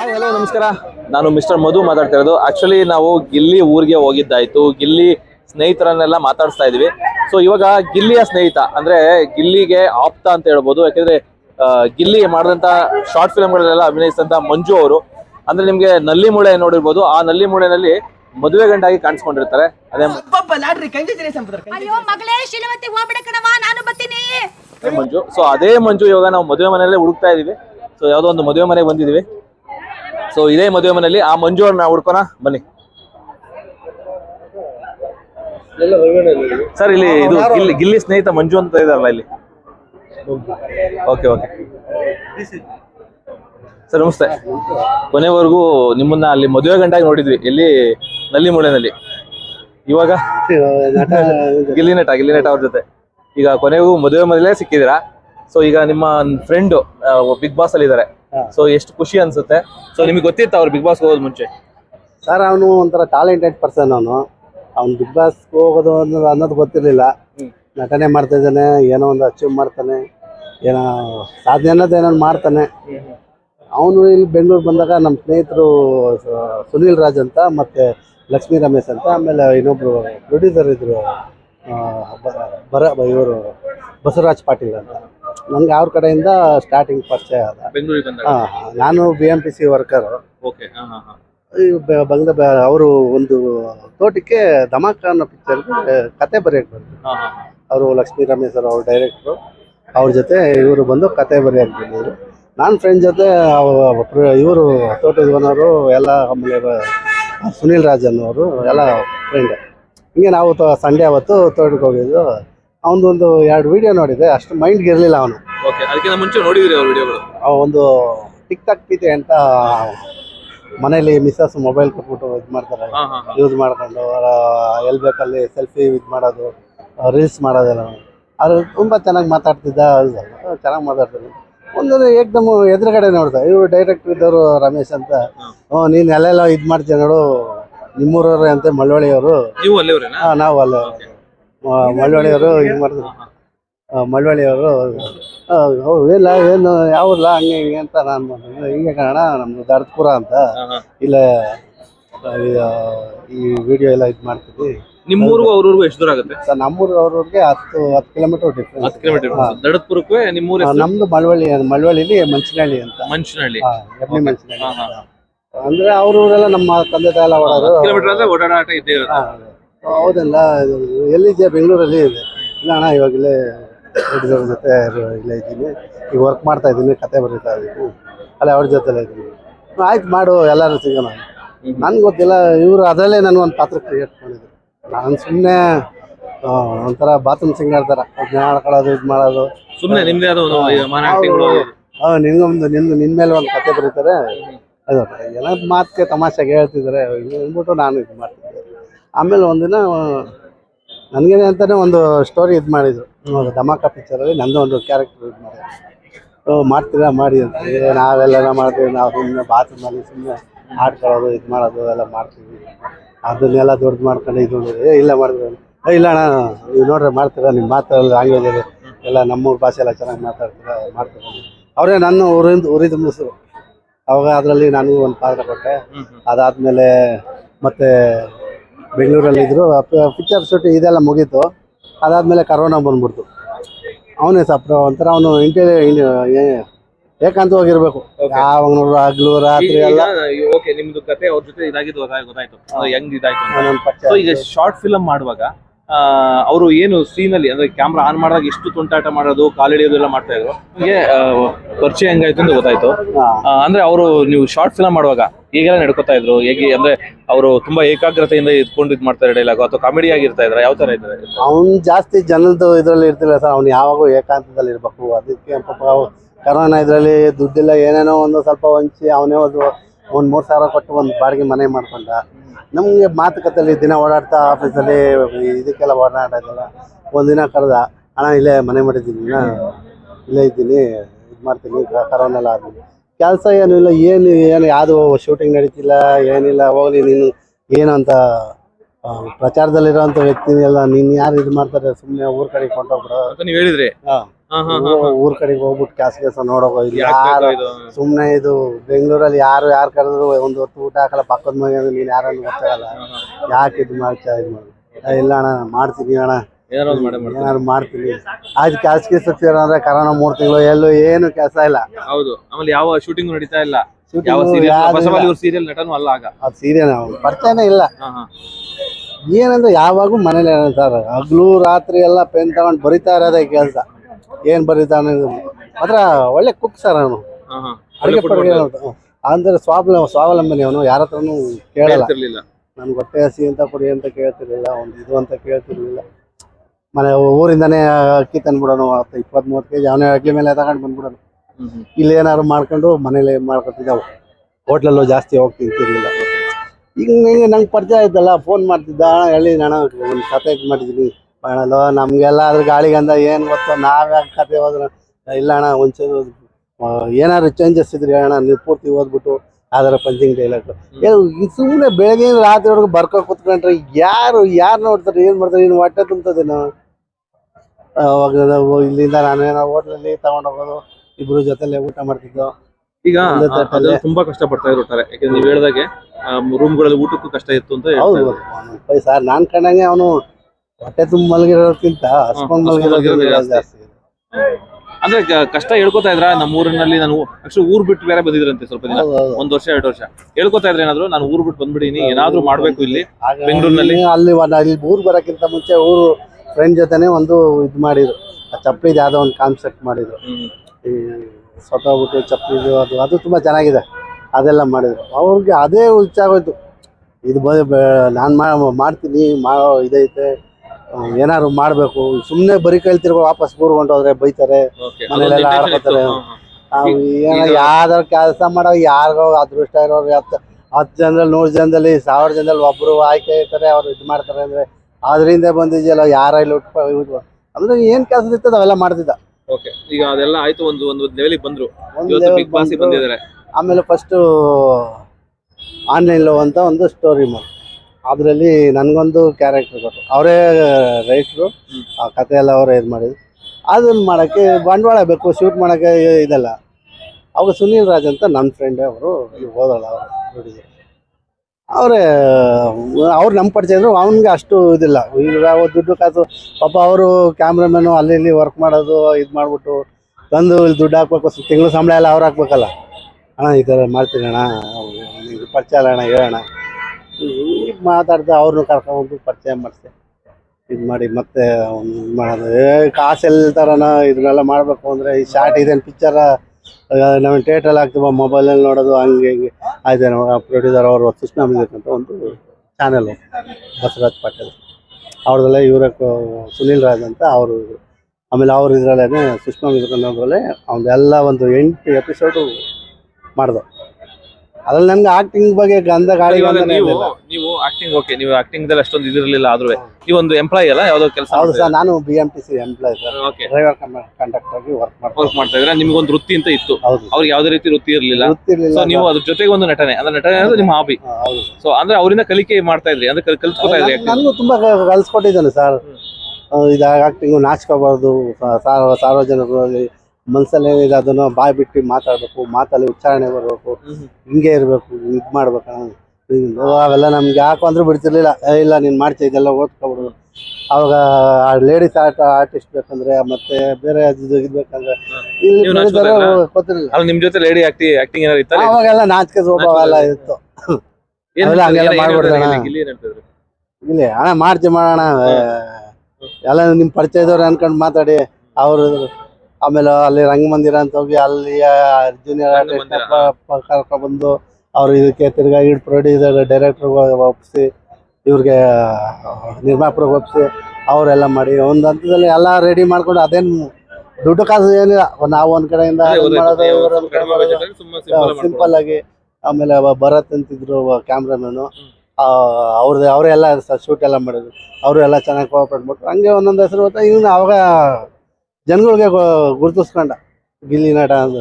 Hello ನಮಸ್ಕಾರ. ನಾನು mister ಮಧು ಮಾತಾಡ್ತಾ ಇರೋದು. ಆಕ್ಚುಲಿ ನಾವು ಗಿಲ್ಲಿ ಊರಿಗೆ ಹೋಗಿದ್ದಾಯ್ತು. ಗಿಲ್ಲಿ ಸ್ನೇಹಿತರನ್ನೆಲ್ಲ ಮಾತಾಡಿಸ್ತಾ ಇದೀವಿ. ಸೊ ಇವಾಗ ಗಿಲ್ಲಿಯ ಸ್ನೇಹಿತ ಅಂದ್ರೆ ಗಿಲ್ಲಿಗೆ ಆಪ್ತ ಅಂತ ಹೇಳ್ಬೋದು. ಯಾಕಂದ್ರೆ ಗಿಲ್ಲಿ ಮಾಡಿದಂತ ಶಾರ್ಟ್ ಫಿಲ್ಮ್ಗಳಲ್ಲೆಲ್ಲ ಅಭಿನಯಿಸಿದಂತ ಮಂಜು ಅವರು. ಅಂದ್ರೆ ನಿಮ್ಗೆ ನಲ್ಲಿ ಮೂಳೆ ನೋಡಿರ್ಬೋದು. ಆ ನಲ್ಲಿ ಮೂಳೆನಲ್ಲಿ ಮದುವೆ ಗಂಡಾಗಿ ಕಾಣಿಸ್ಕೊಂಡಿರ್ತಾರೆ. ಅದೇ ಅಯ್ಯೋ ಮಗಳೇ ಶಿಲವತ್ತಿ ಹೋಗ್ಬಿಡ ಕಣವ ಮಂಜು. ಸೊ ಅದೇ ಮಂಜು ಇವಾಗ ನಾವು ಮದುವೆ ಮನೆಯಲ್ಲೇ ಹುಡುಕ್ತಾ ಇದೀವಿ. ಸೊ ಯಾವ್ದೋ ಒಂದು ಮದುವೆ ಮನೆಗೆ ಬಂದಿದೀವಿ. ಸೊ ಇದೇ ಮದುವೆ ಮನೆಯಲ್ಲಿ ಆ ಮಂಜು ಅವ್ರನ್ನ ಹುಡ್ಕೋಣ. ಬನ್ನಿ. ಸರ್ ಇಲ್ಲಿ ಇದು ಇಲ್ಲಿ ಗಿಲ್ಲಿ ಸ್ನೇಹಿತ ಮಂಜು ಅಂತ ಇದಾರಲ್ಲ ಇಲ್ಲಿ. ಓಕೆ ಓಕೆ ಸರ್ ನಮಸ್ತೆ. ಕೊನೆವರೆಗೂ ನಿಮ್ಮನ್ನ ಅಲ್ಲಿ ಮದುವೆ ಗಂಟಾಗಿ ನೋಡಿದ್ವಿ. ಎಲ್ಲಿ ನಲ್ಲಿ ಮೂಳೆನಲ್ಲಿ ಇವಾಗ ಗಿಲ್ಲಿ ನಟ ಗಿಲ್ಲಿ ನಟ ಅವ್ರ ಜೊತೆ. ಈಗ ಕೊನೆಗೂ ಮದುವೆ ಮೊದಲೇ ಸಿಕ್ಕಿದಿರಾ ಸೊ ಈಗ ನಿಮ್ಮ ಫ್ರೆಂಡ್ ಬಿಗ್ ಬಾಸ್ ಅಲ್ಲಿ ಇದಾರೆ. ಸೊ ಎಷ್ಟು ಖುಷಿ ಅನ್ಸುತ್ತೆ? ಸೊ ನಿಮಗೆ ಗೊತ್ತಿತ್ತ ಅವ್ರು ಬಿಗ್ ಬಾಸ್ ಹೋಗೋದ್ ಮುಂಚೆ? ಸರ್ ಅವನು ಒಂಥರ ಟ್ಯಾಲೆಂಟೆಡ್ ಪರ್ಸನ್ ಅವನು. ಅವ್ನು ಬಿಗ್ ಬಾಸ್ ಹೋಗೋದು ಅನ್ನೋದು ಅನ್ನೋದು ಗೊತ್ತಿರಲಿಲ್ಲ. ನಟನೆ ಮಾಡ್ತಾ ಇದ್ದಾನೆ ಏನೋ ಒಂದು ಅಚೀವ್ ಮಾಡ್ತಾನೆ ಏನೋ ಸಾಧನೆ ಅನ್ನೋದು ಏನೋ ಮಾಡ್ತಾನೆ. ಅವನು ಇಲ್ಲಿ ಬೆಂಗಳೂರು ಬಂದಾಗ ನಮ್ಮ ಸ್ನೇಹಿತರು ಸುನೀಲ್ ರಾಜ್ ಅಂತ ಮತ್ತೆ ಲಕ್ಷ್ಮೀ ರಮೇಶ್ ಅಂತ ಆಮೇಲೆ ಇನ್ನೊಬ್ರು ಪ್ರೊಡ್ಯೂಸರ್ ಇದ್ರು. ಬರ ಇವರು ಬಸವರಾಜ್ ಪಾಟೀಲ್ ಅಂತ. ನಂಗೆ ಅವ್ರ ಕಡೆಯಿಂದ ಸ್ಟಾರ್ಟಿಂಗ್ ಪರಿಚಯ ಆದ. ಬೆಂಗಳೂರಿಗೆ ಬಂದಾಗ? ಆ, ನಾನು B M P C worker okay ಈ ಬ- ಬಂದ ಅವರು ಒಂದು ತೋಟಕ್ಕೆ ಧಮಾಕ ಅನ್ನೋ ಪಿಕ್ಚರ್ಗೆ ಕತೆ ಬರೆಯಕ್ಕೆ ಬಂದರು. ಅವರು ಲಕ್ಷ್ಮೀ ರಮೇಶ್ ಅವರು ಅವ್ರ ಡೈರೆಕ್ಟ್ರು ಅವ್ರ ಜೊತೆ ಇವರು ಬಂದು ಕತೆ ಬರೆಯಕ್ಕೆ ಬಂದಿದ್ರು. ನಾನು ಫ್ರೆಂಡ್ ಜೊತೆ ಇವರು ತೋಟದ ಓನರು ಎಲ್ಲ ಆಮೇಲೆ ಬ- ಸುನೀಲ್ ರಾಜನ್ ಅವರು ಎಲ್ಲ ಫ್ರೆಂಡ್ ಹಿಂಗೆ ನಾವು ಸಂಡೆ ಅವತ್ತು ತೋಟಕ್ಕೆ ಹೋಗಿದ್ದು. ಅವನದೊಂದು ಎರಡು ವಿಡಿಯೋ ನೋಡಿದೆ. ಅಷ್ಟು ಮೈಂಡ್ಗೆ ಇರಲಿಲ್ಲ ಅವನು. ಓಕೆ ಅದಕ್ಕಿಂತ ಮುಂಚೆ ನೋಡಿದ್ರಿ ಅವ್ರ ವಿಡಿಯೋಗಳು ಅವ ಒಂದು ಟಿಕ್ ಟಾಕ್ ಪೀತೆ ಅಂತ ಮನೇಲಿ ಮಿಸ್ಸಸ್ ಮೊಬೈಲ್ ಕೊಟ್ಬಿಟ್ಟು ಇದು ಮಾಡ್ತಾರೆ. ಯೂಸ್ ಮಾಡ್ಕೊಂಡು ಎಲ್ಲಿ ಬೇಕಲ್ಲಿ ಸೆಲ್ಫಿ ಇದು ಮಾಡೋದು ರೀಲ್ಸ್ ಮಾಡೋದೆಲ್ಲ. ಅದು ತುಂಬ ಚೆನ್ನಾಗಿ ಮಾತಾಡ್ತಿದ್ದ ಚೆನ್ನಾಗಿ ಮಾತಾಡ್ತಿದ್ದ ಒಂದೊಂದು ಏಕ್ದಮ್ ಎದುರುಗಡೆ ನೋಡ್ದೆ. ಇವರು ಡೈರೆಕ್ಟರ್ ಇದ್ದವರು ರಮೇಶ್ ಅಂತ. ಹ್ಞೂ ನೀನು ಅಲ್ಲೆಲ್ಲ ಇದು ಮಾಡ್ತೀಯ ನೋಡು. ನಿಮ್ಮೂರವ್ರೆ ಅಂತ ಮಳವಳ್ಳಿಯವರು. ನೀವು ಅಲ್ಲೇವ್ರೇನಾ? ಹಾಂ ನಾವು ಅಲ್ಲ. ಮಳವಳ್ಳಿಯವರು ಇದು ಮಾಡಿದ್ರು ಮಳವಳ್ಳಿಯವರು ಇಲ್ಲ ಏನು ಯಾವ್ರಲ್ಲ ಹಂಗೆ ಹಿಂಗೆ ಅಂತ ನಾನು ಮಾಡಿದ್ರು ಹಿಂಗೆ ಕಾರಣ ನಮ್ದು ದರ್ದಪುರ ಅಂತ. ಇಲ್ಲ ಈ ವಿಡಿಯೋ ಎಲ್ಲ ಇದು ಮಾಡ್ತಿದ್ವಿ. ನಿಮ್ಮೂರ್ಗೂ ಅವ್ರವ್ರಿಗೂ ಎಷ್ಟು ದೂರ ಆಗುತ್ತೆ? ಸರ್ ನಮ್ಮೂರು ಅವ್ರವ್ರಿಗೆ ಹತ್ತು ಹತ್ತು ಕಿಲೋಮೀಟರ್ ಡಿಫ್ರೆನ್ಸ್ ಹತ್ತು ಕಿಲೋಮೀಟರ್ ದಡದ್ಪುರಕ್ಕೂ ನಿಮ್ಮೂರು ನಮ್ದು ಮಳವಳ್ಳಿ ಮಳವಳ್ಳಿಲಿ ಮಂಚನಹಳ್ಳಿ ಅಂತ. ಮಂಚನಹಳ್ಳಿ. ಮಂಚನಹಳ್ಳಿ. ಹಾ, ಅವ್ರ ಅಂದ್ರೆ ಅವ್ರವ್ರೆಲ್ಲ ನಮ್ಮ ತಂದೆ ತಾಯಿ ಎಲ್ಲ ಓಡೋರು ಕಿಲೋಮೀಟರ್ ಅಂದ್ರೆ ಓಡಾಟ ಇದ್ದೇ ಇರುತ್ತೆ ಹಾ, ಹೌದಲ್ಲ ಇದು ಎಲ್ಲಿದ್ಯಾ ಬೆಂಗಳೂರಲ್ಲಿ ಇದೆ. ಇಲ್ಲ ಅಣ್ಣ ಇವಾಗ ಇಲ್ಲೇ ಹುಡುಗರ ಜೊತೆ ಇರು- ಇಲ್ಲೇ ಇದ್ದೀನಿ. ಈಗ ವರ್ಕ್ ಮಾಡ್ತಾ ಇದ್ದೀನಿ ಕತೆ ಬರೀತಾ ಇದ್ದೀನಿ. ಅಲ್ಲೇ ಅವ್ರ ಜೊತೆಲೇ ಇದ್ದೀನಿ. ಆಯ್ತು ಮಾಡು ಎಲ್ಲರೂ ಸಿಗೋಣ. ನನ್ಗೆ ಗೊತ್ತಿಲ್ಲ ಇವರು ಅದರಲ್ಲೇ ಒಂದು ಪಾತ್ರ ಕ್ರಿಯೇಟ್ ಮಾಡಿದ್ರು. ನಾನು ಸುಮ್ಮನೆ ಒಂಥರ ಬಾತ್ರೂಮ್ ಸಿಂಗರ್ ಥರ ಮಾಡ್ಕೊಳ್ಳೋದು ಆಡ್ಕೊಳ್ಳೋದು ಇದು ಮಾಡೋದು. ಸುಮ್ನೆ ನಿಮ್ದೇ ಅದು ಒಂದು ಮಾನ ಹಾಂ ನಿನ್ಗೊಂದು ನಿನ್ನ ನಿನ್ನ ಮೇಲೆ ಒಂದು ಕತೆ ಬರೀತಾರೆ. ಅದು ಎಲ್ಲ ಮಾತಿಗೆ ತಮಾಷೆಗೆ ಹೇಳ್ತಿದ್ದಾರೆ ಅಂದ್ಬಿಟ್ಟು ನಾನು ಇದು ಮಾಡ್ತಿದ್ದೆ. ಆಮೇಲೆ ಒಂದಿನ ನನಗೇನೆ ಅಂತಲೇ ಒಂದು ಸ್ಟೋರಿ ಇದು ಮಾಡಿದ್ರು. ಧಮಾಕ ಪಿಕ್ಚರಲ್ಲಿ ನಂದು ಒಂದು ಕ್ಯಾರೆಕ್ಟರ್ ಇದು ಮಾಡಿದ್ರು. ಓ, ಮಾಡ್ತೀರಾ ಮಾಡಿ ಅಂತ. ನಾವೆಲ್ಲ ಮಾಡ್ತೀವಿ ನಾವು ಸುಮ್ಮನೆ ಬಾತ್ರೂಮಲ್ಲಿ ಸುಮ್ಮನೆ ಆಡ್ಕೊಳ್ಳೋದು ಇದು ಮಾಡೋದು ಎಲ್ಲ ಮಾಡ್ತೀವಿ. ಅದನ್ನೆಲ್ಲ ದೊಡ್ಡದು ಮಾಡ್ಕೊಂಡು ಇದು. ಏ ಇಲ್ಲ ಮಾಡಿದ್ರು. ಇಲ್ಲ ಅಣ್ಣ ನೀವು ನೋಡ್ರಿ ಮಾಡ್ತೀರಾ? ನಿಮ್ಮ ಮಾತಲ್ಲಿ ಲ್ಯಾಂಗ್ವೇಜಲ್ಲಿ ಎಲ್ಲ ನಮ್ಮೂರ ಭಾಷೆ ಎಲ್ಲ ಚೆನ್ನಾಗಿ ಮಾತಾಡ್ತೀರಾ ಮಾಡ್ತೀರಾ ಅವರೇ ನನ್ನ ಊರಿಂದ ಊರಿದ ಮುಸು ಅವಾಗ ಅದರಲ್ಲಿ ನಾನು ಒಂದು ಪಾತ್ರ ಕೊಟ್ಟೆ ಅದಾದ್ಮೇಲೆ ಮತ್ತೆ ಬೆಂಗಳೂರಲ್ಲಿ ಇದ್ರು. ಪಿಕ್ಚರ್ ಶೂಟ್ ಇದೆಲ್ಲ ಮುಗೀತು. ಅದಾದ್ಮೇಲೆ ಕರೋನಾ ಬಂದ್ಬಿಡ್ತು. ಅವನೇ ಸಪ್ರ ಒಂಥರ ಅವನು ಇಂಟೀರಿಯರ್ ಏಕಾಂತ ಹೋಗಿರ್ಬೇಕು ಯಾವಾಗ ನೋಡ್ರು ಹಗ್ಲು ರಾತ್ರಿ ಎಲ್ಲ. ಓಕೆ ನಿಮ್ದು ಕತೆ ಅವ್ರ ಜೊತೆ ಇದಾಗಿದ್ದು ಗೊತ್ತಾಯ್ತು. ಹೆಂಗ್ ಇದಾಯ್ತು ಈಗ ಶಾರ್ಟ್ ಫಿಲಮ್ ಮಾಡುವಾಗ ಅವರು ಏನು ಸೀನ್ ಅಲ್ಲಿ ಅಂದ್ರೆ ಕ್ಯಾಮ್ರಾ ಆನ್ ಮಾಡಿದಾಗ ಎಷ್ಟು ತುಂಟಾಟ ಮಾಡೋದು ಕಾಲಿಡಿಯೋದು ಎಲ್ಲ ಮಾಡ್ತಾ ಇದ್ರು. ನಿಮಗೆ ಪರಿಚಯ ಹೆಂಗಾಯ್ತು ಅಂತ ಗೊತ್ತಾಯ್ತು. ಅಂದ್ರೆ ಅವರು ನೀವು ಶಾರ್ಟ್ ಫಿಲಮ್ ಮಾಡುವಾಗ ಈಗೆಲ್ಲ ನಡ್ಕೋತಾ ಇದ್ರು ಹೇಗೆ ಅಂದ್ರೆ ಅವರು ತುಂಬಾ ಏಕಾಗ್ರತೆಯಿಂದ ಇದ್ಕೊಂಡು ಇದು ಮಾಡ್ತಾರೆ ಡೈಲಾಗ್ ಅಥವಾ ಕಾಮಿಡಿ ಆಗಿರ್ತಾ ಇದ್ರ ಯಾವ ತರ ಇದ್ರೆ ಅವ್ನು ಜಾಸ್ತಿ ಜನದ ಇದ್ರಲ್ಲಿ ಇರ್ತಿಲ್ಲ ಸರ್ ಅವ್ನು ಯಾವಾಗೂ ಏಕಾಂತದಲ್ಲಿ ಇರ್ಬೇಕು. ಅದಕ್ಕೆ ಪಾಪ ಕರೋನಾ ಇದರಲ್ಲಿ ದುಡ್ಡಿಲ್ಲ ಏನೇನೋ ಒಂದು ಸ್ವಲ್ಪ ಹೊಂಚಿ ಅವನೇ ಒಂದು ಒಂದು ಮೂರು ಸಾವಿರ ಕೊಟ್ಟು ಒಂದು ಬಾಡಿಗೆ ಮನೆ ಮಾಡ್ಕೊಂಡ. ನಮಗೆ ಮಾತುಕತೆಯಲ್ಲಿ ದಿನ ಓಡಾಡ್ತಾ ಆಫೀಸಲ್ಲಿ ಇದಕ್ಕೆಲ್ಲ ಓಡಾಡೋದಲ್ಲ ಒಂದಿನ ಕರೆದ ಅಣ್ಣ ಇಲ್ಲೇ ಮನೆ ಮಾಡಿದ್ದೀನಿ ಇಲ್ಲೇ ಇದ್ದೀನಿ ಇದು ಮಾಡ್ತೀನಿ ಕರೋನೆಲ್ಲ ಆದ್ಮೇಲೆ. ಕೆಲಸ ಏನು ಇಲ್ಲ ಏನು ಏನು ಯಾವುದು ಶೂಟಿಂಗ್ ನಡೀತಿಲ್ಲ ಏನಿಲ್ಲ ಹೋಗ್ಲಿ ನೀನು ಏನು ಅಂತ ಪ್ರಚಾರದಲ್ಲಿರೋ ಪ್ರಚಾರದಲ್ಲಿರೋಂಥ ವ್ಯಕ್ತಿ ಎಲ್ಲ ನೀನು ಯಾರು ಇದು ಮಾಡ್ತಾರೆ ಸುಮ್ಮನೆ ಊರ್ ಕಡೆ ಕೊಂಡೋಗ್ಬಿಡೋ. ನೀವು ಹೇಳಿದ್ರಿ. ಹಾ. ಊರ್ ಕಡೆಗೆ ಹೋಗ್ಬಿಟ್ಟು ಕ್ಯಾಸ್ ಕೆಲಸ ಇಲ್ಲಿ ಯಾಕ್ ಯಾರು ಇದು? ಸುಮ್ನೆ ಇದು ಬೆಂಗಳೂರಲ್ಲಿ ಯಾರು ಯಾರು ಕರೆದ್ರು ಒಂದ್ ಹೊತ್ತು ಊಟ ಹಾಕಲ್ಲ ಪಕ್ಕದ ಮನೆ ನೀನ್ ಯಾರನ್ನು ಗೊತ್ತಾಗಲ್ಲ. ಯಾಕೆ ಇದು ಮಾಡ್ತಾ ಇದು ಮಾಡಿ ಇಲ್ಲ ಅಣ್ಣ ಮಾಡ್ತೀನಿ ಅಣ್ಣ. ಏನಾದ್ರು ಮಾಡ್ತೀನಿ. ಆಯ್ತು ಕ್ಯಾಸ್ ಕೇಸ್ ಅಂದ್ರೆ ಕರೋನಾ ಮೂರ್ ತಿಂಗಳು ಎಲ್ಲೂ ಏನು ಕೆಲಸ ಇಲ್ಲ. ಹೌದು. ಆಮೇಲೆ ಯಾವ ಶೂಟಿಂಗ್ ನಡೀತಾ ಇಲ್ಲ. ಸೀರಿಯಲ್ ನಟನು ಅಲ್ಲ ಆಗ. ಅದು ಸೀರಿಯಲ್ ನಾವು ಇಲ್ಲ. ಏನಂದ್ರೆ ಯಾವಾಗೂ ಮನೇಲಿ ಸರ್ ಹಗ್ಲು ರಾತ್ರಿ ಎಲ್ಲ ಪೆನ್ ತಗೊಂಡ್ ಬರಿತಾ ಇರೋದೇ ಕೆಲಸ. ಏನ್ ಬರೀತಾನೆ ಮಾತ್ರ ಒಳ್ಳೆ ಕುಕ್ ಸರ್ ಅವನು. ಅಡುಗೆ ಪಡುಗೆ ಅಂದ್ರೆ ಸ್ವಾವಲ ಸ್ವಾವಲಂಬನೆ ಅವನು ಯಾರ ಹತ್ರನು ಕೇಳಲ್ಲ. ನನ್ಗೆ ಹೊಟ್ಟೆ ಹಸಿ ಅಂತ ಕೊಡಿ ಅಂತ ಕೇಳ್ತಿರ್ಲಿಲ್ಲ ಒಂದು ಇದು ಅಂತ ಕೇಳ್ತಿರ್ಲಿಲ್ಲ. ಮನೆ ಊರಿಂದಾನೇ ಅಕ್ಕಿ ತಂದ್ಬಿಡೋನು ಹತ್ತು ಇಪ್ಪತ್ತ್ ಮೂವತ್ತು ಕೆ ಜಿ ಅವನೇ ಅಕ್ಕಿ ಮೇಲೆ ತಗೊಂಡು ಬಂದ್ಬಿಡೋನು. ಇಲ್ಲಿ ಏನಾದ್ರು ಮಾಡ್ಕೊಂಡು ಮನೇಲಿ ಮಾಡ್ಕೊತಿದ್ದಾವು? ಹೋಟ್ಲಲ್ಲೂ ಜಾಸ್ತಿ ಹೋಗಿ ತಿಂತಿರ್ಲಿಲ್ಲ. ಈಗ ನಂಗೆ ನಂಗೆ ಪರಿಚಯ ಆಯ್ತಲ್ಲ ಫೋನ್ ಮಾಡ್ತಿದ್ದ ಹೇಳಿ ನಾನು ಒಂದು ಕತೆ ಮಾಡಿದ್ದೀನಿ ಮಾಡಲ್ಲ ನಮಗೆಲ್ಲ ಅದ್ರ ಗಾಳಿಗಂದ ಏನು ಗೊತ್ತೋ ನಾವ್ಯಾಕೆ ಕತೆ ಹೋದ್ರೆ. ಇಲ್ಲ ಅಣ್ಣ ಒಂಚೂರು ಏನಾದ್ರು ಚೇಂಜಸ್ ಇದ್ರಿ ಅಣ್ಣ ನೀವು ಪೂರ್ತಿ ಓದ್ಬಿಟ್ಟು ಆದ್ರೆ ಪಂಚಿಂಗ್ ಡೈಲಾಗ್ ಸುಮ್ಮನೆ ಬೆಳಗ್ಗೆ ರಾತ್ರಿವರೆಗೂ ಬರ್ಕ ಕುತ್ಕೊಂಡ್ರೆ ಯಾರು ಯಾರು ನೋಡ್ತಾರೆ ಏನು ಮಾಡ್ತಾರೆ ಏನು ಹೊಟ್ಟೆ ಇಲ್ಲಿಂದ ಅವಾಗ ಇಲ್ಲಿಂದ ಏನೋ ಹೋಟ್ಲಲ್ಲಿ ತಗೊಂಡೋಗೋದು ಇಬ್ರು ಜೊತೆಲೆ ಊಟ ಮಾಡ್ತಿದ್ದೋ. ಈಗ ತುಂಬಾ ಕಷ್ಟ ಪಡ್ತಾ ಇದ್ರು ಒಟ್ಟಾರೆ ಯಾಕಂದ್ರೆ ನೀವ್ ಹೇಳ್ದಾಗೆ ರೂಮ್ಗಳಲ್ಲಿ ಊಟಕ್ಕೂ ಕಷ್ಟ ಇತ್ತು ಅಂತ ಹೌದು. ಸರ್ ನಾನ್ ಕಂಡಂಗೆ ಅವನು ಹೊಟ್ಟೆ ತುಂಬ ಮಲಗಿರೋದಕ್ಕಿಂತ ಹಸ್ಕೊಂಡ್ ಮಲಗಿರೋದು ಜಾಸ್ತಿ. ಅಂದ್ರೆ ಕ- ಕಷ್ಟ ಹೇಳ್ಕೊತಾ ಇದ್ರ? ನಮ್ಮ ಊರಿನಲ್ಲಿ ನಾನು ಆಕ್ಚುಲಿ ಊರ್ ಬಿಟ್ಟು ಬೇರೆ ಬಂದಿದ್ರಂತೆ ಸ್ವಲ್ಪ ದಿನ. ಹೌದು, ಹೌದು. ಒಂದ್ ವರ್ಷ ಎರಡು ವರ್ಷ. ಹೇಳ್ಕೊತಾ ಇದ್ರೆ ಏನಾದ್ರು? ನಾನು ಊರ್ ಬಿಟ್ಟು ಬಂದ್ಬಿಡೀನಿ ಏನಾದ್ರು ಮಾಡ್ಬೇಕು ಇಲ್ಲಿ ಆಗ ಬೆಂಗಳೂರಿನಲ್ಲಿ? ಅಲ್ಲಿ ಒಂದ್- ಅಲ್ಲಿ ಊರ್ ಬರಕ್ಕಿಂತ ಮುಂಚೆ ಊರು ಫ್ರೆಂಡ್ ಜೊತೆನೆ ಒಂದು ಇದು ಮಾಡಿದ್ರು. ಆ ಚಪ್ಪಲಿದ್ ಯಾವ್ದೋ ಒಂದು ಕಾನ್ಸೆಪ್ಟ್ ಮಾಡಿದ್ರು. ಈ ಸೊತ್ತೋಗ್ಬಿಟ್ಟು ಚಪ್ಪಲಿದು ಅದು ಅದು ತುಂಬಾ ಚೆನ್ನಾಗಿದೆ. ಅದೆಲ್ಲ ಮಾಡಿದ್ರು. ಅವ್ರಿಗೆ ಅದೇ ಹುಚ್ಚಾಗೋಯ್ತು ಇದು ಬ ನಾನು ಮಾಡ್ತೀನಿ ಮಾಡೋ ಇದೈತೆ. ಏನಾದ್ರು ಮಾಡಬೇಕು ಸುಮ್ಮನೆ ಬರಿ ಕೈಲಿ ವಾಪಸ್ ಊರ್ ಹೊಂಟೋದ್ರೆ ಬೈತಾರೆ. ಮನೇಲೆಲ್ಲ. ಆಡ್ಕೊತಾರೆ. ಯಾವ್ದಾರು ಕೆಲಸ ಮಾಡೋ ಯಾರಿಗೋ ಅದೃಷ್ಟ ಇರೋರು ಹತ್ತು ಹತ್ತು ಜನದಲ್ಲಿ ನೂರು ಜನದಲ್ಲಿ ಸಾವಿರ ಜನದಲ್ಲಿ ಒಬ್ರು ಆಯ್ಕೆ ಇರ್ತಾರೆ ಅವ್ರು ಇದು ಮಾಡ್ತಾರೆ ಅಂದ್ರೆ ಅದರಿಂದ ಬಂದಿದ್ಯಲ್ಲ ಯಾರ ಇಲ್ಲಿ ಉಟ್ಕೊಂಡು ಅಂದ್ರೆ ಏನ್ ಕೆಲಸ ಇರ್ತದೆ ಅವೆಲ್ಲ ಮಾಡ್ತಿದ್ದ Okay. ಈಗ ಅದೆಲ್ಲ ಆಯ್ತು ಒಂದು ಒಂದು ಲೆವೆಲಿಗೆ ಬಂದ್ರು ಬಿಗ್ ಬಾಸ್ ಬಂದ್ರು. ಬಂದಿದ್ದಾರೆ ಆಮೇಲೆ ಫಸ್ಟು ಆನ್ಲೈನ್ ಲೋ ಅಂತ ಒಂದು ಸ್ಟೋರಿ ಮಾಡಿ ಅದರಲ್ಲಿ ನನಗೊಂದು ಕ್ಯಾರೆಕ್ಟರ್ ಕೊಟ್ಟರು ಅವರೇ ರೈಟ್ರು ಹ್ಮ್. ಆ ಕತೆ ಎಲ್ಲ ಅವರೇ ಇದು ಮಾಡಿದ್ರು. ಅದನ್ನು ಮಾಡೋಕ್ಕೆ ಬಂಡವಾಳ ಬೇಕು ಶೂಟ್ ಮಾಡೋಕ್ಕೆ ಇದೆಲ್ಲ. ಅವಾಗ ಸುನೀಲ್ ರಾಜ್ ಅಂತ ನನ್ನ ಫ್ರೆಂಡ್ ಅವರು ಇಲ್ಲಿ ಹೋದಳ ಅವರು ಅವರೇ, ಅವ್ರು ನಮ್ಮ ಪರಿಚಯ ಇದ್ರು ಅವನಿಗೆ ಅಷ್ಟು ಇದಿಲ್ಲ. ಈಗ ದುಡ್ಡು ಕಾಸು, ಪಾಪ ಅವರು ಕ್ಯಾಮ್ರಾಮ್ಯಾನು ಅಲ್ಲಿ ಇಲ್ಲಿ ವರ್ಕ್ ಮಾಡೋದು, ಇದು ಮಾಡಿಬಿಟ್ಟು ತಂದು ಇಲ್ಲಿ ದುಡ್ಡು ಹಾಕ್ಬೇಕು ತಿಂಗಳು ಸಂಬಳ ಎಲ್ಲ ಅವ್ರು ಹಾಕ್ಬೇಕಲ್ಲ. ಅಣ್ಣ, ಈ ಥರ ಮಾಡ್ತೀನಿ ಅಣ್ಣ ಪರಿಚಯ ಅಣ್ಣ ಹೇಳೋಣ ಮಾತಾಡ್ದೆ ಅವ್ರನ್ನೂ ಕರ್ಕೊಂಡು ಪರಿಚಯ ಮಾಡಿಸ್ದೆ ಇದು ಮಾಡಿ ಮತ್ತೆ ಮಾಡೋದು. ಏ, ಕಾಸು ಎಲ್ತಾರನ ಇದನ್ನೆಲ್ಲ ಮಾಡಬೇಕು ಅಂದರೆ ಈ ಶಾರ್ಟ್ ಇದೇನು ಪಿಕ್ಚರ ನಾವು ಥಿಯೇಟ್ರಲ್ಲಿ ಹಾಕ್ತೀವ ಮೊಬೈಲಲ್ಲಿ ನೋಡೋದು, ಹಂಗೆ ಹಿಂಗೆ. ಆಯ್ತು ಪ್ರೊಡ್ಯೂಸರ್ ಅವರು ಅಂತ ಒಂದು ಚಾನೆಲ್ ಬಸವರಾಜ್ ಪಾಟೀಲ್. ಅವ್ರದ್ದೆಲ್ಲ ಇವರ ಸುನೀಲ್ ರಾಜ್ ಅಂತ ಅವರು ಆಮೇಲೆ ಅವ್ರ ಇದರಲ್ಲೇ ಸುಷ್ಮಾ ಮ್ಯೂಸಿಕ್ ಅನ್ನೋದ್ರಲ್ಲೇ ಅವ್ನದೆಲ್ಲ ಒಂದು ಎಂಟು ಎಪಿಸೋಡು ಮಾಡ್ದು ಅದ್ರಲ್ಲಿ ನನ್ಗೆ ಆಕ್ಟಿಂಗ್ ಬಗ್ಗೆ ಗಂಧ ಗಾಳಿ ಇವಾಗ ಗಂಧನೇ ನೀವು ಇರ್ಲಿಲ್ಲ. ನೀವು ಆಕ್ಟಿಂಗ್ ಓಕೆ ನೀವು ಆಕ್ಟಿಂಗ್ ದಲ್ಲಿ ಅಷ್ಟೊಂದು ಇದಿರಲಿಲ್ಲ ಆದ್ರೂ ನೀವು ಒಂದು ಎಂಪ್ಲಾಯ್ ಅಲ್ಲ ಯಾವ್ದೋ ಕೆಲಸ ಹೌದು ಸರ್ ನಾನು B M T C employee sir. Okay driver conductor ಆಗಿ ವರ್ಕ್ ಮಾಡ್ತೀನಿ ವರ್ಕ್ ಮಾಡ್ತಾ ಇದ್ರೆ ನಿಮ್ಗೆ ಒಂದು ವೃತ್ತಿ ಅಂತ ಇತ್ತು. ಹೌದು ಅವ್ರಿಗೆ ಯಾವ್ದೇ ರೀತಿ ವೃತ್ತಿ ಇರಲಿಲ್ಲ. ಗೊತ್ತಿರ್ಲಿಲ್ಲ ಸೊ ನೀವು ಅದ್ರ ಜೊತೆಗೆ ಒಂದು ನಟನೆ. ಅಂದ್ರೆ ನಟನೆ ಅಂದ್ರೆ ನಿಮ್ಮ ಹಾಬಿ ಹಾ, ಹೌದು ಸೊ ಅಂದ್ರೆ ಅವರಿಂದ ಕಲಿಕೆ ಮಾಡ್ತಾ ಇದ್ರಿ ಅಂದ್ರೆ ಕಲ್- ಕಲ್ತ್ಕೊತಾ ಇದ್ರಿ acting. ನನಗೂ ತುಂಬಾ ಕ- ಕಲ್ಸ್ಕೊಟ್ಟಿದ್ದಾನೆ ಸರ್. ಇದು ಆಕ್ಟಿಂಗ್ ನಾಚ್ಕೋಬಾರ್ದು ಸಾರ್ವಜನಿಕರಲ್ಲಿ ಮನ್ಸಲ್ಲಿ ಏನಿದೆ ಅದನ್ನ ಬಾಯ್ ಬಿಟ್ಟು ಮಾತಾಡ್ಬೇಕು ಮಾತಲ್ಲಿ ಉಚ್ಚಾರಣೆ ಬರಬೇಕು. ಹಿಂಗೆ ಇರಬೇಕು ಇದ್ ಮಾಡ್ಬೇಕು ಅವೆಲ್ಲ ನಮ್ಗೆ ಯಾಕೋ ಅಂದ್ರೂ ಬಿಡ್ತಿರ್ಲಿಲ್ಲ. ಏ, ಇಲ್ಲ ನೀನ್ ಮಾಡ್ತೀಯ ಇದೆಲ್ಲ ಓದ್ಕೊಬಿಡು. ಅವಾಗ ಲೇಡೀಸ್ ಆರ್ಟ್ ಆರ್ಟಿಸ್ಟ್ ಬೇಕಂದ್ರೆ ಮತ್ತೆ ಬೇರೆ ಅದು ಇದು ಇದ್ ಬೇಕಂದ್ರೆ ಇಲ್ಲಿ ನೀವು ಬೆಳೆದವರು ನಾಚ್ಕೊತಾ ಅಲ್ಲ ನಿಮ್ ಜೊತೆ ಲೇಡಿ ಆಕ್ಟಿಂಗ್ ಆಕ್ಟಿಂಗ್ ಏನಾರು ಇತ್ತ ಅವಾಗೆಲ್ಲ ನಾಚಿಕೆ ಸ್ವಭಾವ ಎಲ್ಲ ಇತ್ತು. ಅವೆಲ್ಲ ಹಂಗೆಲ್ಲ ಮಾಡ್ಬಿಡ್ದೆ ಅಣ್ಣ. ಇಲ್ಲಿ ಅಣ್ಣ ಮಾಡ್ತೀವಿ ಮಾಡೋಣ. ಎಲ್ಲ ನಿಮ್ ಪರಿಚಯದವ್ರು ಅನ್ಕೊಂಡು ಮಾತಾಡಿ ಅವರು ಆಮೇಲೆ ಅಲ್ಲಿ ರಂಗಮಂದಿರ ಅಂತ ಹೋಗಿ ಅಲ್ಲಿ ಜೂನಿಯರ್ ಆರ್ಟಿಸ್ಟ್ ಕರ್ಕೊಂಡ್ಬಂದು ಅವ್ರು ಇದಕ್ಕೆ ತಿರ್ಗಾ ಇಡ್ ಪ್ರೊಡ್ಯೂಸರ್ ಡೈರೆಕ್ಟರ್ ಒಪ್ಪಿಸಿ ಇವ್ರಿಗೆ ನಿರ್ಮಾಪರಿಗೆ ಒಪ್ಪಿಸಿ ಅವರೆಲ್ಲ ಮಾಡಿ. ಒಂದು ಹಂತದಲ್ಲಿ ಎಲ್ಲ ರೆಡಿ ಮಾಡ್ಕೊಂಡು ಅದೇನು ದುಡ್ಡು ಕಾಸು ಏನಿಲ್ಲ. ನಾವು ಒಂದ್ ಕಡೆಯಿಂದ ಸಿಂಪಲ್ ಆಗಿ ಆಮೇಲೆ ಭರತ್ ಅಂತಿದ್ರು ಕ್ಯಾಮ್ರಾಮನ್ ಅವ್ರದ್ದು ಅವರೆಲ್ಲ ಶೂಟ್ ಎಲ್ಲ ಮಾಡಿದ್ರು. ಅವರು ಎಲ್ಲ ಚೆನ್ನಾಗಿ ಕೋಆಪರೇಟ್ ಹಂಗೆ ಒಂದೊಂದು ಹೆಸರು ಗೊತ್ತಾ ಇನ್ನು ಅವಾಗ ಜನಗಳಿಗೆ ಗುರುತಿಸ್ಕೊಂಡ. ಗಿಲ್ಲಿ ನಾಟ ಅಂತ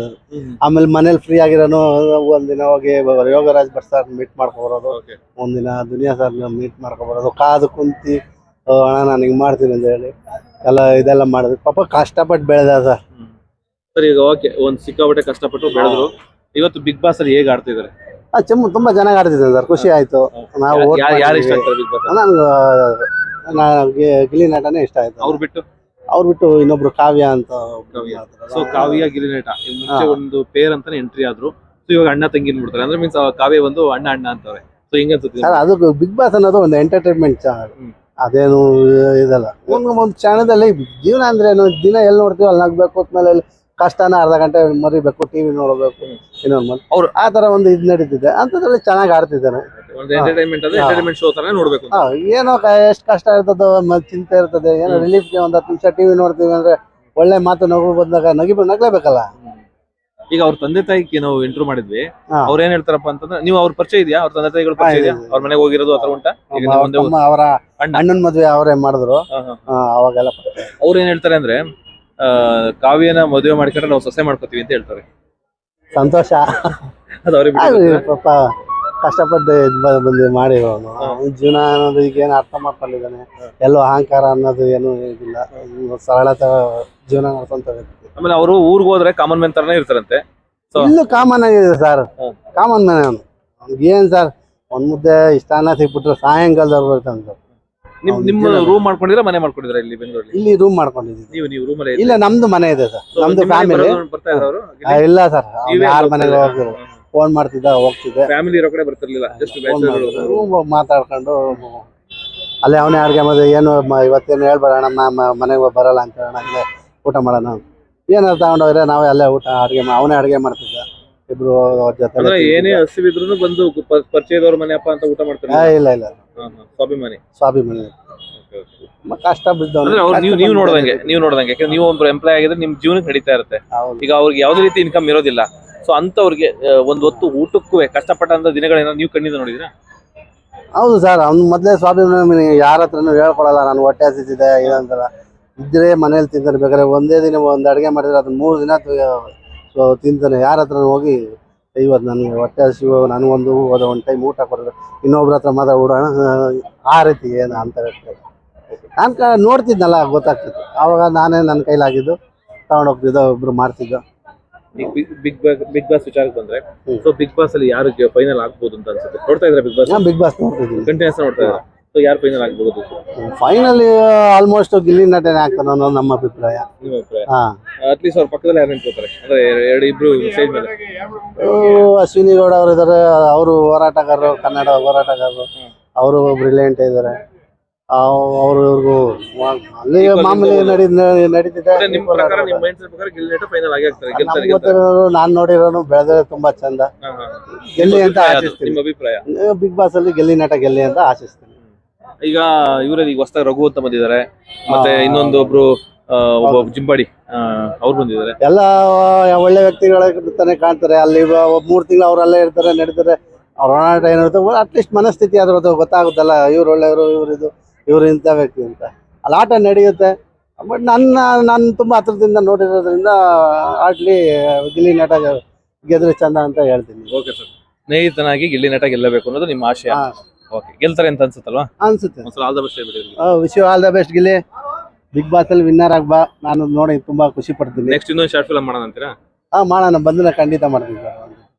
ಆಮೇಲೆ ಮನೇಲಿ ಫ್ರೀ ಆಗಿರೋನು ಒಂದಿನ ಹೋಗಿ ಯೋಗರಾಜ್ ಭಟ್ ಸರ್ ಮೀಟ್ ಮಾಡ್ಕೊಬರೋದು ಒಂದಿನ ದುನಿಯಾ ಸರ್ ಮೀಟ್ ಮಾಡ್ಕೊಬರೋದು ಕಾದು ಕುಂತಿ ಅಣ್ಣ ನಾನು ಹಿಂಗೆ ಮಾಡ್ತೀನಿ ಅಂತ ಹೇಳಿ. ಎಲ್ಲ ಇದೆಲ್ಲ ಮಾಡಿದ್ರು. ಪಾಪ ಕಷ್ಟಪಟ್ಟು ಬೆಳೆದ ಸರ್ ಸರ್ ಈಗ ಓಕೆ ಒಂದ್ ಸಿಕ್ಕಾಪಟ್ಟೆ ಕಷ್ಟಪಟ್ಟು ಬೆಳೆದ್ರು. ಇವತ್ತು ಬಿಗ್ ಬಾಸ್ ಅಲ್ಲಿ ಹೇಗೆ ಆಡ್ತಿದ್ದಾರೆ ಚೆಮ್ಮು ತುಂಬಾ ಚೆನ್ನಾಗಿ ಆಡ್ತಿದ್ದಾನೆ ಸರ್ ಖುಷಿ ಆಯ್ತು. ನಾವು ನನಗೆ ನಾ ಗಿಲ್ಲಿ ನಟನೇ ಇಷ್ಟ ಆಯ್ತು. ಅವ್ರು ಬಿಟ್ಟು? ಅವ್ರು ಬಿಟ್ಟು ಇನ್ನೊಬ್ರು ಕಾವ್ಯ ಅಂತ ಒಬ್ರು ಕಾವ್ಯ. ಮಾಡ್ತಾರಲ್ಲ. ಸೊ ಕಾವ್ಯ ಗಿರಿನೇಟ ಇದ್ ಮುಂಚೆ ಹಾ. ಒಂದು ಪೇರ್ ಅಂತಾನೆ ಎಂಟ್ರಿ ಆದ್ರು ಸೊ ಇವಾಗ ಅಣ್ಣ ತಂಗಿ ಬಿಡ್ತಾರೆ ಅಂದ್ರೆ ಮೀನ್ಸ್ ಕಾವ್ಯ ಒಂದು ಅಣ್ಣ ಅಣ್ಣ ಅಂತಾರೆ ಸೊ ಹಿಂಗ ಅನ್ಸುತ್ತೆ ಸರ್ ಅದು ಬಿಗ್ ಬಾಸ್ ಅನ್ನೋದು ಒಂದು ಎಂಟರ್ಟೈನ್ಮೆಂಟ್ ಚಾನಲ್ ಹ್ಮ್. ಅದೇನು ಇದಲ್ಲ ಒಂದು ಒಂದು ಚಾನಲಲ್ಲಿ ಜೀವನ ಅಂದ್ರೆ ಏನು ದಿನ ಎಲ್ಲಿ ನೋಡ್ತೀವಿ ಅಲ್ಲಿ ನಗ್ಬೇಕು ಹೋದ್ಮೇಲೆ ಅಲ್ಲಿ ಕಷ್ಟನ ಅರ್ಧ ಗಂಟೆ ಮರಿಬೇಕು ಟಿವಿ ನೋಡಬೇಕು ಹ್ಮ್. ಇನ್ನೊಂದು ಮತ್ತೆ ಅವ್ರು- ಆ ತರ ಒಂದು ಇದು ನಡೀತಿದೆ. ಅಂಥದ್ರಲ್ಲಿ ಚೆನ್ನಾಗಿ ಆಡ್ತಿದ್ದಾನೆ ಒಂದು ಎಂಟರ್ಟೈನ್ಮೆಂಟ್ ಅಂದ್ರೆ ಎಂಟರ್ಟೈನ್ಮೆಂಟ್ ಶೋ ತರ ನೋಡ್ಬೇಕು ಅಂತ. ಹಾ, ಏನೋ ಎಷ್ಟು ಕಷ್ಟ ಇರ್ತದೋ ಚಿಂತೆ ಇರ್ತದೆ. ಏನೋ ರಿಲೀಫ್ ರಿಲೀಫ್ಗೆ ಒಂದು ಹತ್ತು ನಿಮಿಷ ಟಿವಿ ನೋಡ್ತೀವಿ ಅಂದ್ರೆ ಒಳ್ಳೆ ಮಾತು ನಗು ಬಂದಾಗ ನಗಿ ನಗ್ಲೇಬೇಕಲ್ಲ? ಈಗ ಅವ್ರ ತಂದೆ ತಾಯಿಗೆ ನಾವು ಇಂಟ್ರೂ ಮಾಡಿದ್ವಿ. ಹಾ. ಅವ್ರ ಏನ್ ಹೇಳ್ತಾರಪ್ಪ ಅಂತಂದ್ರೆ ನೀವು ಅವ್ರ ಪರಿಚಯ ಇದೆಯಾ? ಅವ್ರ ತಂದೆ ತಾಯಿಗಳು ಪರಿಚಯ ಹಾ, ಇದೆಯಾ? ಇದೆ, ಇದೆ. ಅವ್ರ ಮನೆಗೆ ಹೋಗಿರೋದು ಆತರ ಉಂಟಾ? ಈಗ ಒಂದೇ ಅವರ ಅಣ್ಣ. ಅಣ್ಣನ ಮದ್ವೆ ಅವರೇ ಮಾಡಿದ್ರು. ಹಾ, ಹಾ. ಆ, ಅವಾಗೆಲ್ಲ. ಅವ್ರು ಏನ್ ಹೇಳ್ತಾರೆ ಅಂದ್ರೆ ಕಾವ್ಯನ ಮದುವೆ ಮಾಡ್ಕೊಂಡ್ರೆ ನಾವು ಸೊಸೆ ಮಾಡ್ಕೋತೀವಿ ಅಂತ ಹೇಳ್ತಾರೆ. ಸಂತೋಷ. ಅದು ಅವ್ರಿಗೆ. ಪಾಪ ಕಷ್ಟಪಟ್ಟು ಇದ್ ಬ- ಬಂದು ಮಾಡಿರೋನು. ಅವನು ಅವ್ನ್ ಜೀವನ ಅನ್ನೋದು ಈಗ ಏನು ಅರ್ಥ ಮಾಡ್ಕೊಂಡಿದ್ದಾನೆ. ಎಲ್ಲೋ ಅಹಂಕಾರ ಅನ್ನೋದು ಏನು ಇದಿಲ್ಲ. ಸರಳತ ಸರಳತೆ ಜೀವನ ಆಮೇಲೆ ಅವರು ಊರಿಗೆ ಹೋದ್ರೆ ಕಾಮನ್ ಮ್ಯಾನ್ ತರನೇ ಇರ್ತಾರಂತೆ. So- ಇಲ್ಲೂ ಕಾಮನ್ ಆಗಿದೆ ಸರ್. ಕಾಮನ್ ಮ್ಯಾನ್ ಅವನು. ಅವ್ನಿಗೆ ಏನ್ ಸರ್ ಒಂದ್ ಮುದ್ದೆ ಇಷ್ಟ ಅನ್ನ ಸಿಕ್ಬಿಟ್ರೆ ಸಾಯಂಕಾಲದವ್ರು ಬರ್ತಾನೆ ಸರ್ ನಿಮ್ ನಿಮ್ಮ ರೂಮ್ ಮಾಡ್ಕೊಂಡಿದ್ರ ಮನೆ ಮಾಡ್ಕೊಂಡಿದ್ರ ಇಲ್ಲಿ ಬೆಂಗಳೂರಲ್ಲಿ? ಇಲ್ಲಿ ರೂಮ್ ಮಾಡ್ಕೊಂಡಿದ್ದೀವಿ. ನೀವು ನೀವು ರೂಮಲ್ಲೇ ಅಲ್ಲಿ ಇಲ್ಲ ನಮ್ದು ಮನೆ ಇದೆ ಸರ್. ನಮ್ದು ಫ್ಯಾಮಿಲಿ ಬರ್ತಾ ಇದ್ರು ಅವರು? ಇಲ್ಲ? ಸರ್. ಯಾರ ಮನೆಗೆ ಹೋಗಿದ್ರು ಫೋನ್ ಮಾಡ್ತಿದ್ದ ಹೋಗ್ತಿದ್ದೆ. ಫ್ಯಾಮಿಲಿ ಇರೋ ಕಡೆ ಬರ್ತಿರ್ಲಿಲ್ಲ ಜಸ್ಟ್ ಮಾಡಿದ್ರು ಮಾತಾಡ್ಕೊಂಡು ಅಲ್ಲೇ ಅವನೇ ಯಾರಿಗೆ ಮಾಡಿದೆ ಏನು ಇವತ್ತೇನು ಹೇಳ್ಬೇಡ ನಮ್ಮ ಮನೆಗೆ ಬರಲ್ಲ ಅಂತ ಹೇಳೋಣ ಇಲ್ಲೇ ಊಟ ಮಾಡೋಣ ಏನಾರು ತಗೊಂಡೋಗ್ರೆ ನಾವೇ ಅಲ್ಲೇ ಊಟ ಅಡುಗೆ ಅವನೇ ಅಡುಗೆ ಮಾಡ್ತಿದ್ದ. ಇಬ್ರು ಅವ್ರ ಜೊತೆ ಅಂದ್ರೆ ಏನೇ ಹಸಿವಿದ್ರು ಬಂದು ಪ- ಪರಿಚಯದವ್ರ ಮನೆ ಅಪ್ಪ ಅಂತ ಊಟ ಮಾಡ್ತಾರೆ. ಇಲ್ಲ ಇಲ್ಲ ಸ್ವಾಭಿಮಾನಿ. ಸ್ವಾಭಿಮಾನಿ. ಮ- ಕಷ್ಟ ಅಂದ್ರೆ ಅವ್ರು ನೀವು ನೀವು ನೋಡ್ದಂಗೆ ನೀವು ನೋಡ್ದಂಗೆ. ಯಾಕಂದ್ರೆ ನೀವು ಒಬ್ರು ಎಂಪ್ಲಾಯ್ ಆಗಿದ್ರೆ ನಿಮ್ ಜೀವನಕ್ಕೆ ನಡೀತಾ ಇರುತ್ತೆ. ಈಗ ಅವ್ರಿಗೆ ಯಾವ್ದೇ ರೀತಿ ಇನ್ಕಮ್ ಇರೋದಿಲ್ಲ. ಸೊ ಅಂತವ್ರಿಗೆ ಆ, ಒಂದ್ ಹೊತ್ತು ಊಟಕ್ಕೂ ಕಷ್ಟಪಟ್ಟಂತ ದಿನಗಳೇನೋ ನೀವು ಕಣ್ಣಿಂದ ನೋಡಿದ್ರಾ? ಹೌದು ಸರ್ ಅವ್ನು ಮೊದ್ಲೇ ಸ್ವಾಭಿಮಾನಿ ಯಾರ ಹತ್ರನೂ ಹೇಳ್ಕೊಳಲ್ಲ ನಾನು ಹೊಟ್ಟೆ ಹಸಿತಿದೆ ಇದಂತಲ್ಲ. ಇದ್ರೆ ಮನೇಲಿ ತಿಂತಾರೆ ಬೇಕಾದ್ರೆ ಒಂದೇ ದಿನ ಒಂದ್ ಅಡಿಗೆ ಮಾಡಿದ್ರೆ ಅದನ್ನ ಮೂರು ದಿನ ಸೊ ತಿಂತಾನೆ. ಯಾರ ಹತ್ರ ಹೋಗಿ ಇವತ್ತು ನನಗೆ ಹೊಟ್ಟೆ ಹಸಿವು ನನಗೊಂದು ಹೋದ ಒಂದು ಟೈಮ್ ಊಟ ಕೊಡೋದು ಇನ್ನೊಬ್ರ ಹತ್ರ ಮಾತಾಡ್ಬಿಡೋಣ ಆ ರೀತಿ ಏನು ಅಂತ ಹೇಳ್ತಾರೆ. ನಾನು ಕ ನೋಡ್ತಿದ್ನಲ್ಲ ಗೊತ್ತಾಗ್ತಿತ್ತು. ಆವಾಗ ನಾನೇ ನನ್ನ ಕೈಲಾಗಿದ್ದು ತಗೊಂಡೋಗ್ತಿದ್ದೆ ಒಬ್ರು ಮಾಡ್ತಿದ್ದ. ಈಗ ಬಿಗ್ ಬಿಗ್ ಬಿಗ್ ಬಾಸ್ ವಿಚಾರಕ್ಕೆ ಬಂದ್ರೆ. ಸೊ ಬಿಗ್ ಬಾಸ್ ಅಲ್ಲಿ ಯಾರು ಫೈನಲ್ ಆಗ್ಬೋದು ಅಂತ ಅನ್ಸುತ್ತೆ? ನೋಡ್ತಾ ಇದ್ರೆ ಬಿಗ್ ಬಾಸ್? ನಾನು ಬಿಗ್ ಬಾಸ್ ನೋಡ್ತಿದ್ದೀನಿ. ಕಂಟಿನ್ಯೂಸ್ ನೋಡ್ತಾ ಇದ್ರೆ ಸೊ ಯಾರು ಫೈನಲ್ ಆಗ್ಬೋದು ಫೈನಲ್ ಆಲ್ಮೋಸ್ಟ್ ಗಿಲ್ಲಿ ನಟನೆ ಆಗ್ತಾನೆ ಅನ್ನೋದು ನಮ್ಮ ಅಭಿಪ್ರಾಯ. ನಿಮ್ಮ ಅಭಿಪ್ರಾಯ? ಹಾಂ. ಅಟ್ಲೀಸ್ಟ್ ಅವ್ರ ಪಕ್ಕದಲ್ಲಿ ಯಾರು ನಿಂತ್ಕೋತಾರೆ? ಅಂದ್ರೆ ಎರಡು ಇಬ್ರು ಮೇಲೆ? ಅಶ್ವಿನಿ ಗೌಡ ಅವರು ಇದ್ದಾರೆ ಅವರು ಹೋರಾಟಗಾರರು ಕನ್ನಡ ಹೋರಾಟಗಾರರು. ಅವರು ಬ್ರಿಲಿಯಂಟ್ ಇದ್ದಾರೆ ಅವರು ಇವ್ರಿಗೂ ಅಲ್ಲಿ ಮಾಮೂಲಿ. ನಡಿ ನಡೀತಿದೆ. ಅಂದ್ರೆ ನಿಮ್ ಪ್ರಕಾರ ನಿಮ್ ಮೈಂಡ್ ಸೆಟ್ ಪ್ರಕಾರ ಗೆಲ್ ಫೈನಲ್ ಆಗೇ ಆಗ್ತಾರೆ ಗೆಲ್ತಾರೆ ನಮ್ಗೆ ಗೆಲ್ತಾರೆ. ಗೊತ್ತಿರೋರು ನಾನ್ ನೋಡಿರೋನು ಬೆಳೆದ್ರೆ ತುಂಬಾ ಚಂದ. ಗೆಲ್ಲಿ ಅಂತ ಆಶಿಸ್ತೀನಿ. ನಿಮ್ಮ ಅಭಿಪ್ರಾಯ? ಬಿಗ್ ಬಾಸ್ ಅಲ್ಲಿ ಗೆಲ್ಲಿ ನಟ ಗೆಲ್ಲಿ ಅಂತ ಆಶಿಸ್ತೀನಿ. ಈಗ ಇವರಲ್ಲಿ ಈಗ ಹೊಸದಾಗಿ ರಘು ಅಂತ ಬಂದಿದ್ದಾರೆ. ಮತ್ತೆ. ಇನ್ನೊಂದು ಒಬ್ರು ಆ, ಒಬ್ಬ ಜಿಂಬಾಡಿ ಅವ್ರು ಬಂದಿದ್ದಾರೆ. ಎಲ್ಲ ಒಳ್ಳೆ ವ್ಯಕ್ತಿಗಳ ತಾನೇ ಕಾಣ್ತಾರೆ. ಅಲ್ಲಿ ಒಬ್ಬ ಮೂರ್ ತಿಂಗಳು ಅವರಲ್ಲೇ ಇರ್ತಾರೆ ನಡೀತಾರೆ. ಅವ್ರ ಹೋರಾಟ ಏನಿರುತ್ತೆ ಅಟ್ಲೀಸ್ಟ್ ಮನಸ್ಥಿತಿ ಅದ್ರದ್ದು ಅದು ಗೊತ್ತಾಗುತ್ತಲ್ಲ. ಇವ್ರು ಒಳ್ಳೆಯವರು ಇವ್ರು ಇದು ಇವ್ರು ಇಂಥ ವ್ಯಕ್ತಿ ಅಂತ. ಅಲ್ಲಿ ಆಟ ನಡೆಯುತ್ತೆ. ಬಟ್ ನನ್ನ ನಾನು ತುಂಬಾ ಹತ್ರದಿಂದ ನೋಡಿರೋದ್ರಿಂದ ಆಡ್ಲಿ ಗಿಲ್ಲಿ ನಟ ಗೆದ್ರೆ ಚಂದ ಅಂತ ಹೇಳ್ತೀನಿ. Okay sir. ಸ್ನೇಹಿತನಾಗಿ ಗಿಲ್ಲಿ ನಟ ಗೆಲ್ಲಬೇಕು ಅನ್ನೋದು ನಿಮ್ಮ ಆಶಯ. ಹಾ, ಓಕೆ ಗೆಲ್ತಾರೆ ಅಂತ ಅನ್ಸುತ್ತಲ್ವಾ? ಅನ್ಸುತ್ತೆ. ಒಂದ್ಸಲ ಆಲ್ ದ ಬೆಸ್ಟ್ ಹೇಳ್ಬಿಡಿ wish you all the best Gilli. Big boss ಅಲ್ಲಿ ವಿನ್ನರ್ ಆಗ್ಬಾ. ನಾನು ನೋಡಿ ತುಂಬಾ ಖುಷಿ ಪಡ್ತೀನಿ. ನೆಕ್ಸ್ಟ್ ಇನ್ನೊಂದು ಶಾರ್ಟ್ ಫಿಲಮ್ ಮಾಡೋಣ ಅಂತೀರಾ ಹಾ ಮಾಡೋಣ ಬಂದ್ರೆ ಖಂಡಿತ ಮಾಡ್ತೀನಿ. ಸರ್